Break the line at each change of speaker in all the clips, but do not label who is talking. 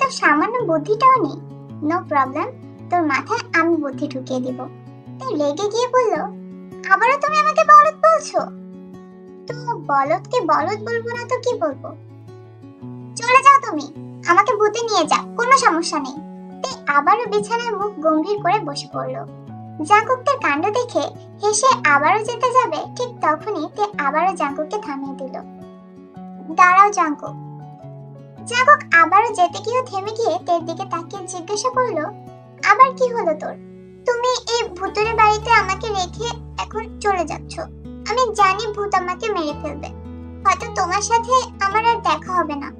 তো সামান্য বুদ্ধিটাও নেই। নো প্রবলেম তোর মাথায় আমি বুদ্ধি ঢুকিয়ে দিব। তো রেগে গিয়ে বলল, আবারও তুমি আমাকে বলদ বলছো? তো বলদকে বলদ বলব না তো কি বলব? চলে যাও তুমি, আমাকে ভূতে নিয়ে যাও, কোনো সমস্যা নেই। তে আবারও বিছানায় মুখ গম্ভীর করে বসে পড়ল। জাঙ্কুকদের কাণ্ড দেখে হেসে আবারও যেতে যাবে, ঠিক তখনই তে আবারও জাঙ্কুককে থামিয়ে দিল। দাঁড়াও জাঙ্কুক জাঙ্কুক আবারও যেতে গিয়েও থেমে গিয়ে তের দিকে তাকিয়ে জিজ্ঞাসা করল, আবার কি হলো তোর? তুমি এই ভূতের বাড়িতে আমাকে রেখে এখন চলে যাচ্ছ। আমি জানি ভূত আমাকে মেরে ফেলবে। হয়তো তোমার সাথে আমার আর দেখা হবে না।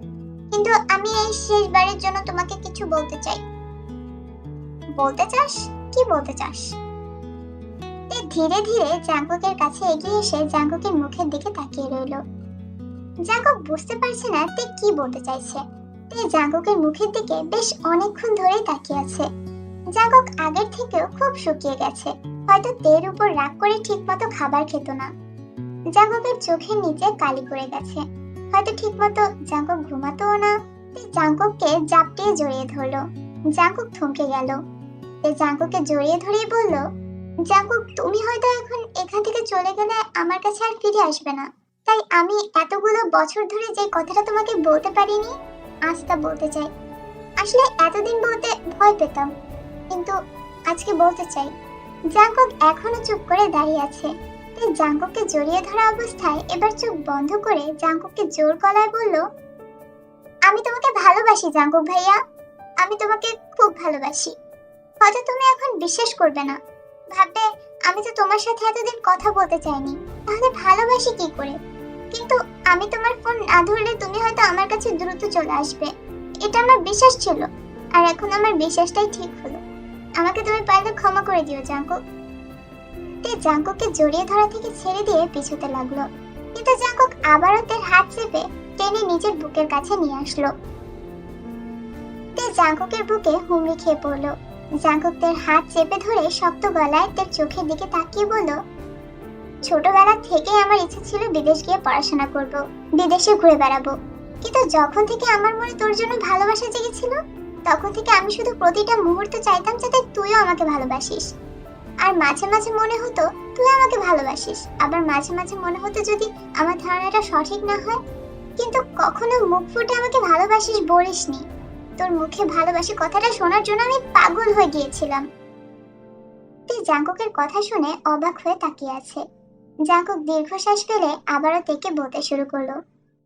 কিন্তু আমি এই শেষবারের জন্য তোমাকে কিছু বলতে চাই। বলতে চাস? কি বলতে চাস? ধীরে ধীরে জাঙ্কুকের কাছে এগিয়ে এসে জাঙ্কুকের মুখের দিকে তাকিয়ে রইল। জাঙ্কুক বুঝতে পারছে না তে কি বলতে চাইছে। তে জাঙ্কুকের মুখের দিকে বেশ অনেকক্ষণ ধরেই তাকিয়ে আছে। জাঙ্কুক আগের থেকেও খুব শুকিয়ে গেছে। হয়তো তের উপর রাগ করে ঠিকমতো খাবার খেত না। জাঙ্কুকের চোখের নিচে কালি পড়ে গেছে। হয়তো ঠিকমতো জাঙ্কুক ঘুমাতোও না। তে জাঙ্কুককে জাপটিয়ে জড়িয়ে ধরলো। জাঙ্কুক থমকে গেল। তে জাঙ্কুককে জড়িয়ে ধরেই বলল জাঙ্কুক তুমি হয়তো এখন এখান থেকে চলে গেলে আমার কাছে আর ফিরে আসবে না। তাই আমি এতগুলো বছর ধরে যে কথাটা তোমাকে বলতে পারিনি, আজ তা বলতে চাই। আসলে এতদিন বলতে ভয় পেতাম, কিন্তু আজকে বলতে চাই, জাঙ্কুক এখনও চুপ করে দাঁড়িয়ে আছে। তাই জাঙ্কুককে জড়িয়ে ধরা অবস্থায় এবার চোখ বন্ধ করে জাঙ্কুককে জোর গলায় বলল, আমি তোমাকে ভালোবাসি জাঙ্কুক ভাইয়া, আমি তোমাকে খুব ভালোবাসি। হয়তো তুমি এখন বিশ্বাস করবে না। ভাববে, আমি তো তোমার সাথে এতদিন কথা বলতে চাইনি। তাহলে ভালোবাসি কি করে? কিন্তু আমি তোমার ফোন না ধরলে তুমি হয়তো আমার কাছে দ্রুত চলে আসবে। এটা আমার বিশ্বাস ছিল, আর এখন আমার বিশ্বাসটাই ঠিক হলো। আমাকে তুমি পারলে ক্ষমা করে দিও জাঙ্কুক তে জাঙ্কুককে জড়িয়ে ধরা থেকে ছেড়ে দিয়ে পিছুতে লাগল। কিন্তু জাঙ্কুক আবারও তার হাত চেপে টেনে নিজের বুকের কাছে নিয়ে আসলো। তে জাঙ্কুকের বুকে হুমড়ি খেয়ে পড়ল। জাঙ্কুক তার হাত চেপে ধরে শক্ত গলায় তার চোখের দিকে তাকিয়ে বলল ছোটবেলা থেকেই আমার ইচ্ছে ছিল বিদেশ গিয়ে পড়াশোনা করব, বিদেশে ঘুরে বেড়াবো। কিন্তু যখন থেকে আমার মনে তোর জন্য ভালোবাসা জেগেছিল, তখন থেকে আমি শুধু প্রতিটা মুহূর্ত চাইতাম যাতে তুইও আমাকে ভালোবাসিস। আর মাঝে মাঝে মনে হতো, তুই আমাকে ভালোবাসিস। আবার মাঝে মাঝে মনে হতো যদি আমার ধারণাটা সঠিক না হয়। কিন্তু কখনো মুখ ফুটে আমাকে ভালোবাসিস বলিসনি। তোর মুখে ভালোবাসি কথাটা শোনার জন্য আমি পাগল হয়ে গিয়েছিলাম। তে জাঙ্কুকের কথা শুনে অবাক হয়ে তাকিয়ে আছে। জাঙ্কুক দীর্ঘশ্বাস ফেলে আবারও তেকে বলতে শুরু করল,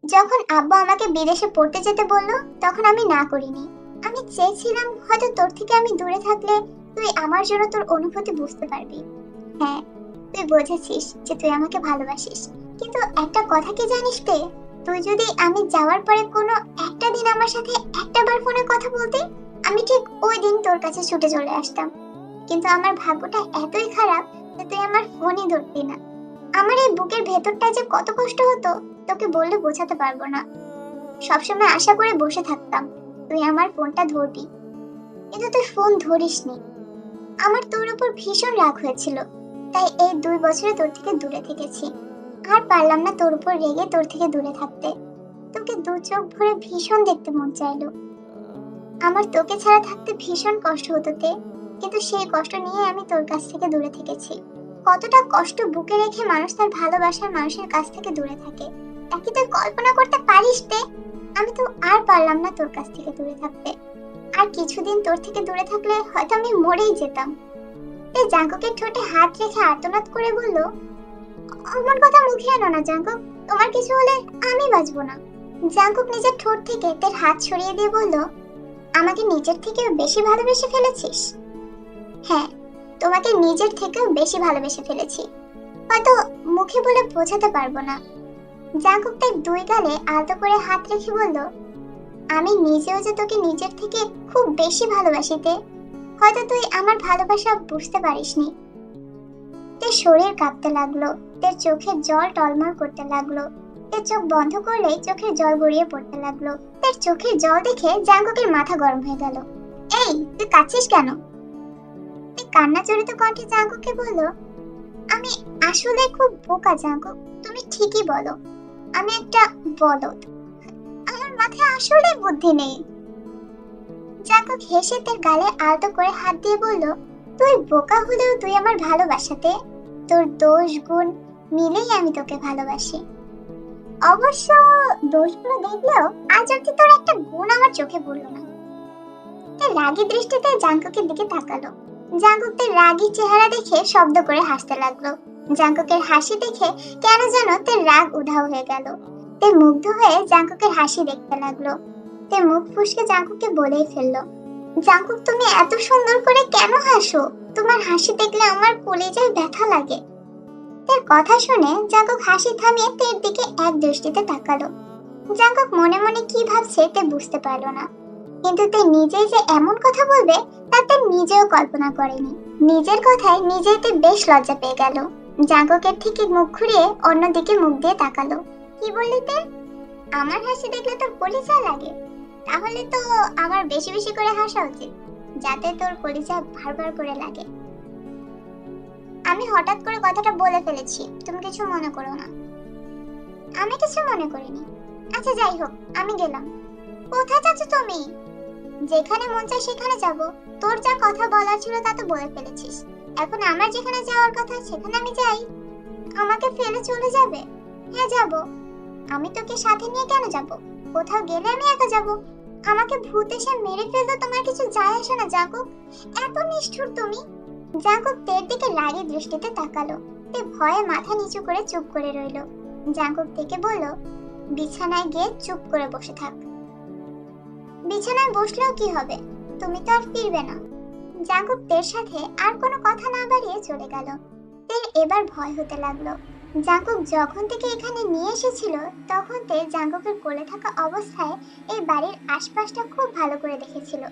যখন আব্বু আমাকে বিদেশে পড়তে যেতে বলল, তখন আমি না করিনি। আমি চেয়েছিলাম হয়তো তোর থেকে আমি দূরে থাকলে তুই আমার জন্য তোর অনুভূতি বুঝতে পারবি। হ্যাঁ তুই বুঝেছিস যে তুই আমাকে ভালোবাসিস। কিন্তু একটা কথা কি জানিস তে? তুই যদি আমি যাওয়ার পরে কোনো একটা দিন আমার সাথে একটা বার ফোনে কথা বলতে, আমি ঠিক ওই দিন তোর কাছে ছুটে চলে আসতাম। কিন্তু আমার ভাগ্যটা এতই খারাপ যে তুই আমার ফোনই ধরতি না। আমার এই বুকের ভেতরটা যে কত কষ্ট হতো, তোকে বললে বোঝাতে পারব না। সবসময় আশা করে বসে থাকতাম, তুই আমার ফোনটা ধরবি। কিন্তু তুই ফোন ধরিসনি। আমার তোর উপর ভীষণ রাগ হয়েছিল, তাই এই দুই বছরে তোর থেকে দূরে থেকেছি। আর পারলাম না তোর উপর রেগে তোর থেকে দূরে থাকতে। তোকে দু চোখ ভরে ভীষণ দেখতে মন চাইলো। আমার তোকে ছাড়া থাকতে ভীষণ কষ্ট হতো তে, কিন্তু সেই কষ্ট নিয়ে আমি তোর কাছ থেকে দূরে থেকেছি। কতটা কষ্ট বুকে রেখে মানুষ তার ভালোবাসার মানুষের কাছ থেকে দূরে থাকে, তা কি তুই কল্পনা করতে পারিস তে? আমি তো আর পারলাম না তোর কাছ থেকে দূরে থাকতে। আর কিছুদিন তোর থেকে দূরে থাকলে হয়তো আমি মরেই যেতাম। তে জাঙ্কুকের ঠোঁটে হাত রেখে আর্তনাদ করে বলল আমার কথা মুখে আনো না জাঙ্কুক, তোমার কিছু হলে আমি বাঁচবো না। জাঙ্কুক নিজের ঠোঁট থেকে তার হাত সরিয়ে দিয়ে বলল, আমাকে নিজের থেকেও বেশি ভালোবেসে ফেলেছিস? হ্যাঁ তোমাকে নিজের থেকেও বেশি ভালোবেসে ফেলেছি। হয়তো মুখে বলে বোঝাতে পারব না। জাঙ্কুক তার দুই গালে আলতো করে হাত রেখে বলল, আমি নিজেও যে তোকে নিজের থেকে খুব বেশি ভালোবাসিতে হয়তো তুই আমার ভালোবাসা বুঝতে পারিসনি। তোর শরীর কাঁপতে লাগল তোর চোখের জল টলমল করতে লাগল তোর চোখ বন্ধ করলে চোখের জল গড়িয়ে পড়তে লাগল তোর চোখের জল দেখে জাঙ্কুকের মাথা গরম হয়ে গেল। এই, তুই কাঁদছিস কেন? তুই কান্না জড়িত কণ্ঠে জাঙ্কুকে বলল, আমি আসলে খুব বোকা জাঙ্কুক তুমি ঠিকই বলো। আমি একটা বলদ। আমার মাথায় আসলে বুদ্ধি নেই। জাঙ্কুক হেসে তার গালে আলতো করে হাত দিয়ে বলল, তুই বোকা হলেও তুই আমার ভালোবাসাতে। তোর দোষ, গুণ মিলেই আমি তোকে ভালোবাসি। অবশ্য দোষগুলো দেখলেও আজ অব্দি তোর একটা গুণ আমার চোখে পড়ল না। তার রাগী দৃষ্টিতে জাঙ্কুকের দিকে তাকালো। জাঙ্কুক তার রাগী চেহারা দেখে শব্দ করে হাসতে লাগল। জাঙ্কুকের হাসি দেখে কেন যেন তার রাগ উধাও হয়ে গেল। তে মুগ্ধ হয়ে জাঙ্কুকের হাসি দেখতে লাগল। তে মুখ ফুসকে জাঙ্কুককে বলেই ফেলল, জাঙ্কুক, তুমি এত সুন্দর করে কেন হাসো? তোমার হাসি দেখলে আমার কলিজায় ব্যথা লাগে। তার কথা শুনে জাঙ্কুক হাসি থামিয়ে তের দিকে এক দৃষ্টিতে তাকালো। জাঙ্কুক মনে মনে কি ভাবছে তে বুঝতে পারল না। কিন্তু তে নিজেই যে এমন কথা বলবে তা তে নিজেও কল্পনা করেনি। নিজের কথায় নিজেই তে বেশ লজ্জা পেয়ে গেল। জাঙ্কুকের থেকে মুখ ঘুরিয়ে অন্যদিকে মুখ দিয়ে তাকালো। কি বললি তে? আমার হাসি দেখলে তোর কলিজা লাগে। তাহলে তো আমার বেশি বেশি করে হাসা উচিত, যাতে তোর কলিজা ভারবার করে লাগে। আমি হঠাৎ করে কথাটা বলে ফেলেছি, তুমি কিছু মনে করো না। আমি কিছু মনে করিনি। আচ্ছা যাই হোক, আমি গেলাম। কোথায় যাচ্ছ তুমি? যেখানে মন চায় সেখানে যাব। তোর যা কথা বলার ছিল তা তো বলে ফেলেছিস। এখন আমার যেখানে যাওয়ার কথা, সেখানে আমি যাই। আমাকে ফেলে চলে যাবে? হ্যাঁ যাব। আমি তোকে সাথে নিয়ে কেন যাব? কোথাও গেলে আমি একা যাব? আমাকে ভূত এসে মেরে ফেলতে তোমার কিছু যায় আসে না, জাকুক। এত নিষ্ঠুর তুমি। জাকুক তের দিকে রাগী দৃষ্টিতে তাকালো। তে ভয়ে মাথা নিচু করে চুপ করে রইল। জাকুক থেকে বলল, বিছানায় গিয়ে চুপ করে বসে থাক। বিছানায় বসলেও কি হবে? তুমি তো আর ফিরবে না। জাকুক তের সাথে আর কোনো কথা না বাড়িয়ে চলে গেল। তের এবার ভয় হতে লাগল। জাঙ্কুক যখন থেকে এখানে নিয়ে এসেছিল, তখন তে জাঙ্কুকের কোলে থাকা অবস্থায় এই বাড়ির আশপাশটা খুব ভালো করে দেখেছিল।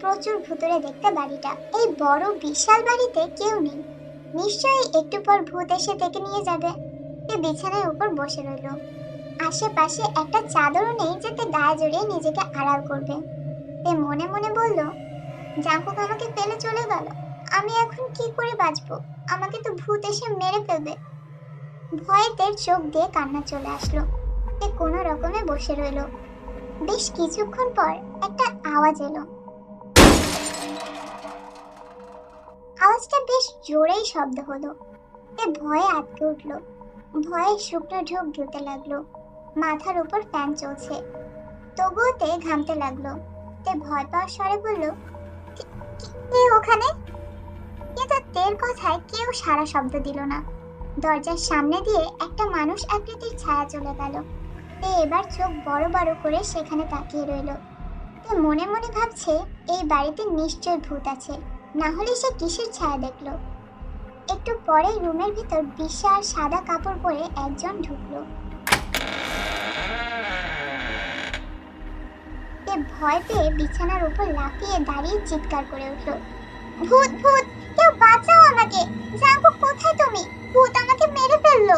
প্রচুর ভূতরে দেখতে বাড়িটা। এই বড় বিশাল বাড়িতে কেউ নেই। নিশ্চয়ই একটু পর ভূত এসে থেকে নিয়ে যাবে। তে বিছানার উপর বসে রইল। আশেপাশে একটা চাদরও নেই যাতে গায়ে জড়িয়ে নিজেকে আড়াল করবে। তে মনে মনে বলল, জাঙ্কুক আমাকে ফেলে চলে গেল। আমি এখন কি করে বাঁচবো? আমাকে তো ভূত এসে মেরে ফেলবে। ভয়েতে চোখ দিয়ে কান্না চলে আসলো। সে কোনো রকমে বসে রইল। বেশ কিছুক্ষণ পর একটা আওয়াজ এলো। আওয়াজটা বেশ জোরেই শব্দ হলো। এ ভয়ে আটকে উঠল। ভয়ে শুকনো ঢোক গিলতে লাগল। মাথার উপর ফ্যান চলছে। তবুও তে ঘামতে লাগল। তে ভয় পাওয়ার স্বরে বলল, "কি- ওখানে? কিন্তু তের কথায় কেউ সারা শব্দ দিল না। দরজার সামনে দিয়ে একটা মানুষ আকৃতির ছায়া চলে গেল। তে এবার চোখ বড় বড় করে সেখানে তাকিয়ে রইল। তে মনে মনে ভাবছে, এই বাড়িতে নিশ্চয় ভূত আছে। না হলে সে কিসের ছায়া দেখল? একটু পরেই রুমের ভিতর বিশাল সাদা কাপড় পরে একজন ঢুকলো। তে ভয় পেয়ে বিছানার উপর লাফিয়ে দাঁড়িয়ে চিৎকার করে উঠল। ভূত ভূত, কেউ বাঁচাও আমাকে! জাঙ্কু, কোথায় তুমি? ভূত আমাকে মেরে ফেলল!